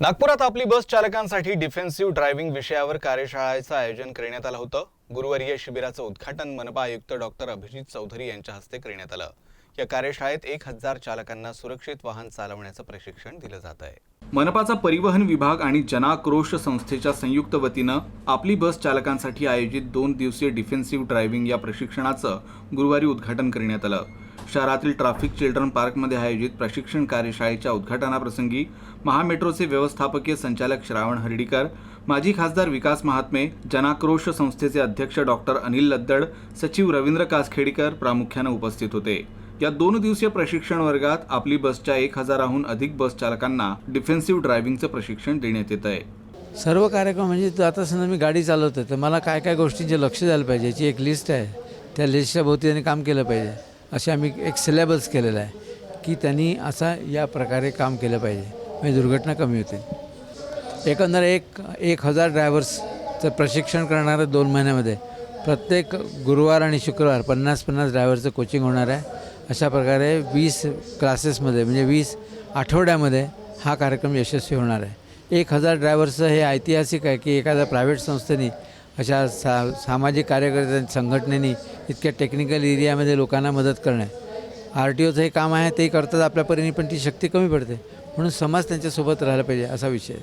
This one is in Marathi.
नागपुरात आपली बस चालकांसाठी डिफेन्सिव्ह ड्रायव्हिंग विषयावर कार्यशाळेचं आयोजन करण्यात आलं होतं. गुरुवारी या शिबिराचं उद्घाटन मनपा आयुक्त डॉक्टर अभिजित चौधरी यांच्या हस्ते करण्यात आलं. या कार्यशाळेत एक हजार चालकांना सुरक्षित वाहन चालवण्याचं प्रशिक्षण दिलं जात आहे. मनपाचा परिवहन विभाग आणि जनाक्रोश संस्थेच्या संयुक्त वतीनं आपली बस चालकांसाठी आयोजित दोन दिवसीय डिफेन्सिव्ह ड्रायव्हिंग या प्रशिक्षणाचं गुरुवारी उद्घाटन करण्यात आलं. शहरातील ट्राफिक चिल्ड्रन पार्कमध्ये आयोजित प्रशिक्षण कार्यशाळेच्या उद्घाटनाप्रसंगी महामेट्रोचे व्यवस्थापकीय संचालक श्रावण हर्डीकर माजी खासदार विकास महात्मे जनाक्रोश संस्थेचे अध्यक्ष डॉक्टर अनिल लद्दड सचिव रवींद्र कासखेडीकर प्रामुख्यानं उपस्थित होते. या दोन दिवसीय प्रशिक्षण वर्गात आपली बसच्या एक हजाराहून अधिक बस चालकांना डिफेन्सिव्ह ड्रायव्हिंगचं प्रशिक्षण देण्यात येत आहे. सर्व कार्यक्रम म्हणजे आता समजा मी गाडी चालवतो तर मला काय काय गोष्टींचे लक्ष द्यायला पाहिजे याची एक लिस्ट आहे. त्या लिस्टच्या भोवती त्यांनी काम केलं पाहिजे. असे आम्ही एक सिलेबस केलेला आहे की त्यांनी असा या प्रकारे काम केलं पाहिजे. म्हणजे दुर्घटना कमी होतील. एकंदर एक एक हजार ड्रायव्हर्सचं प्रशिक्षण करणारं दोन महिन्यामध्ये प्रत्येक गुरुवार आणि शुक्रवार पन्नास पन्नास ड्रायव्हरचं कोचिंग होणार आहे. अशा प्रकारे वीस क्लासेसमध्ये म्हणजे वीस आठवड्यामध्ये हा कार्यक्रम यशस्वी होणार आहे. एक हजार ड्रायव्हर्सचं हे ऐतिहासिक आहे की एखाद्या प्रायव्हेट संस्थेने अशा सा सामाजिक कार्यकर्त्या संघटनेनी इतक्या टेक्निकल एरियामध्ये लोकांना मदत करणं. आर टी ओचं हे काम आहे ते करतात आपल्या परीने पण ती शक्ती कमी पडते. म्हणून समाज त्यांच्यासोबत राहिला पाहिजे असा विषय